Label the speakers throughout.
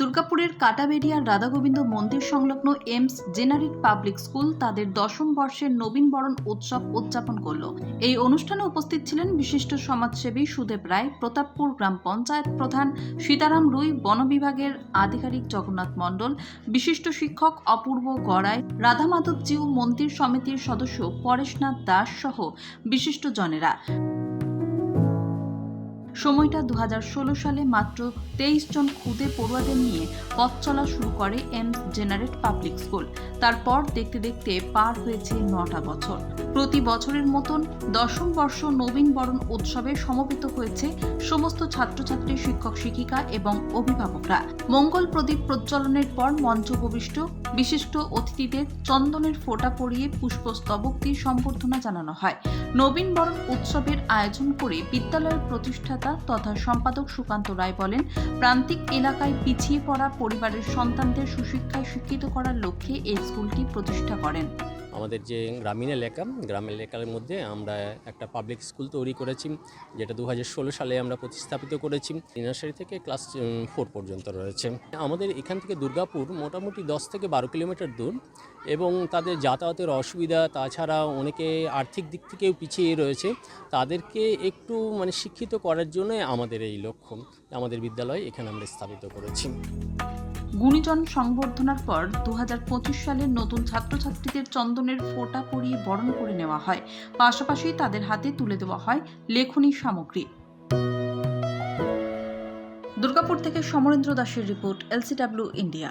Speaker 1: দুর্গাপুরের কাটাবেড়িয়ার রাধাগোবিন্দ মন্দির সংলগ্ন এমস জেনারিক পাবলিক স্কুল তাদের দশম বর্ষের নবীন বরণ উৎসব উদযাপন করল। এই অনুষ্ঠানে উপস্থিত ছিলেন বিশিষ্ট সমাজসেবী সুদেব রায়, প্রতাপপুর গ্রাম পঞ্চায়েত প্রধান সীতারাম রুই, বন বিভাগের আধিকারিক জগন্নাথ মণ্ডল, বিশিষ্ট শিক্ষক অপূর্ব গড়াই, রাধা মাধবজিউ মন্দির সমিতির সদস্য পরেশনাথ দাস সহ বিশিষ্ট জনেরা। সময়টা দু হাজার ষোলো সালে মাত্র তেইশ জন খুদে পড়ুয়াদের নিয়ে পথ চলা শুরু করে এমস জেনারেট পাবলিক স্কুল। তারপর দেখতে দেখতে পার হয়েছে নটা বছর। প্রতি বছরের মতন দশম বর্ষ নবীন বরণ উৎসবে সমবেত হয়েছে সমস্ত ছাত্রছাত্রী, শিক্ষক, শিক্ষিকা এবং অভিভাবকরা। মঙ্গল প্রদীপ প্রজ্বলনের পর মঞ্চ উপবিষ্ট বিশিষ্ট অতিথিদের চন্দনের ফোঁটা পরিয়ে পুষ্পস্তবক দিয়ে সম্বর্ধনা জানানো হয়। নবীন বরণ উৎসবের আয়োজন করে বিদ্যালয়ের প্রতিষ্ঠাতা তথা সম্পাদক সুকান্ত রায় বলেন, প্রান্তিক এলাকায় পিছিয়ে পড়া পরিবারের সন্তানদের সুশিক্ষায় শিক্ষিত করার লক্ষ্যে এই স্কুলটি প্রতিষ্ঠা করেন।
Speaker 2: আমাদের যে গ্রামীণ এলাকা গ্রাম এলাকার মধ্যে আমরা একটা পাবলিক স্কুল তৈরি করেছি, যেটা দু হাজার ষোলো সালে আমরা প্রতিস্থাপিত করেছি। নার্সারি থেকে ক্লাস ফোর পর্যন্ত রয়েছে। আমাদের এখান থেকে দুর্গাপুর মোটামুটি দশ থেকে বারো কিলোমিটার দূর এবং তাদের যাতায়াতের অসুবিধা, তাছাড়া অনেকে আর্থিক দিক থেকেও পিছিয়ে রয়েছে। তাদেরকে একটু মানে শিক্ষিত করার জন্যই আমাদের এই লক্ষ্য, আমাদের বিদ্যালয় এখানে আমরা স্থাপিত করেছি।
Speaker 1: গুণীজন সংবর্ধনার পর দু হাজার পঁচিশ সালে নতুন ছাত্রছাত্রীদের চন্দনের ফোঁটা পরিয়ে বরণ করে নেওয়া হয়। পাশাপাশি তাদের হাতে তুলে দেওয়া হয় লেখনী সামগ্রী। দুর্গাপুর থেকে সমরেন্দ্র দাসের report, L C W, India.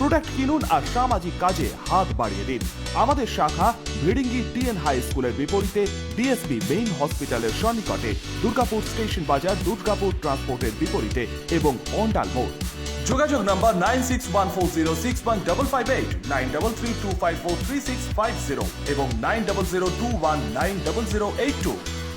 Speaker 3: Product কিনুন আর সামাজিক কাজে হাত বাড়িয়ে দিন। আমাদের শাখা ভিডিঙ্গি টিএন হাই স্কুলের বিপরীতে ডিএসপি মেইন হসপিটালের সন্নিকটে দুর্গাপুর স্টেশন বাজার দুর্গাপুর ট্রান্সপোর্টের বিপরীতে এবং অন্ডাল মোড়। যোগাযোগ নাম্বার নাইন সিক্স নাইন এবং নাইন